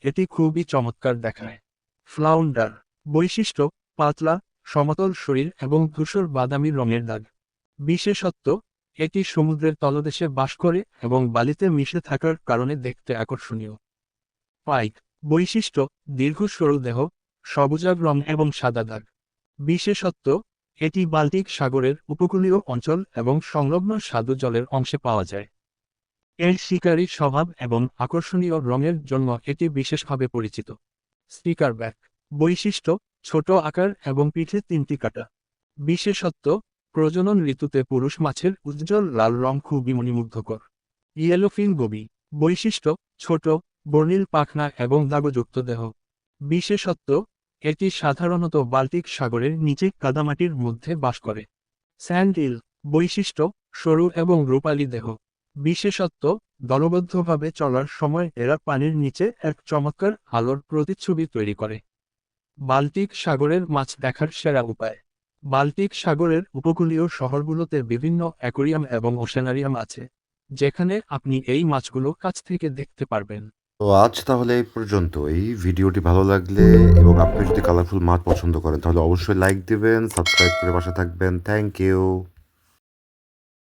এটি খুবই চমৎকার দেখায়। ফ্লাউন্ডার, বৈশিষ্ট্য, পাতলা, সমতল শরীর এবং ধূসর বাদামি রঙের দাগ। বিশেষত্ব, এটি সমুদ্রের তলদেশে বাস করে এবং বালিতে মিশে থাকার কারণে দেখতে আকর্ষণীয়। পাইক, বৈশিষ্ট্য, দীর্ঘ সরু দেহ সবুজাগ রং এবং সাদা দাগ। বিশেষত্ব, এটি বাল্টিক সাগরের উপকূলীয় অঞ্চল এবং সংলগ্ন স্বাদু জলের অংশে পাওয়া যায়। এর শিকারী স্বভাব এবং আকর্ষণীয় রঙের জন্য এটি বিশেষভাবে পরিচিত। স্পিকার ব্যাক বৈশিষ্ট্য, ছোট আকার এবং পিঠে তিনটি কাটা। বিশেষত্ব, প্রজনন ঋতুতে পুরুষ মাছের উজ্জ্বল লাল রং খুবই মণিমুগ্ধকর। ইয়েলোফিন গবি বৈশিষ্ট্য, ছোট, বর্ণিল পাখনা এবং দাগযুক্ত দেহ। বিশেষত্ব, এটি সাধারণত বাল্টিক সাগরের নিচে কাদামাটির মধ্যে বাস করে। স্যান্ডিল বৈশিষ্ট্য, সরু এবং রূপালী দেহ। বিশেষত্ব, দলবদ্ধভাবে চলার সময় এরা পানির নিচে এক চমৎকার আলোর প্রতিচ্ছবি তৈরি করে। বাল্টিক সাগরের মাছ দেখার সেরা উপায়। বাল্টিক সাগরের উপকূলীয় শহরগুলোতে বিভিন্ন অ্যাকোরিয়াম এবং ওশেনারিয়াম আছে, যেখানে আপনি এই মাছগুলো কাছ থেকে দেখতে পারবেন। তো আজ তাহলে এই পর্যন্ত এই ভিডিওটি ভালো লাগলে এবং আপনি যদি কালারফুল মাছ পছন্দ করেন, তাহলে অবশ্যই লাইক দিবেন সাবস্ক্রাইব করে পাশে থাকবেন। Thank you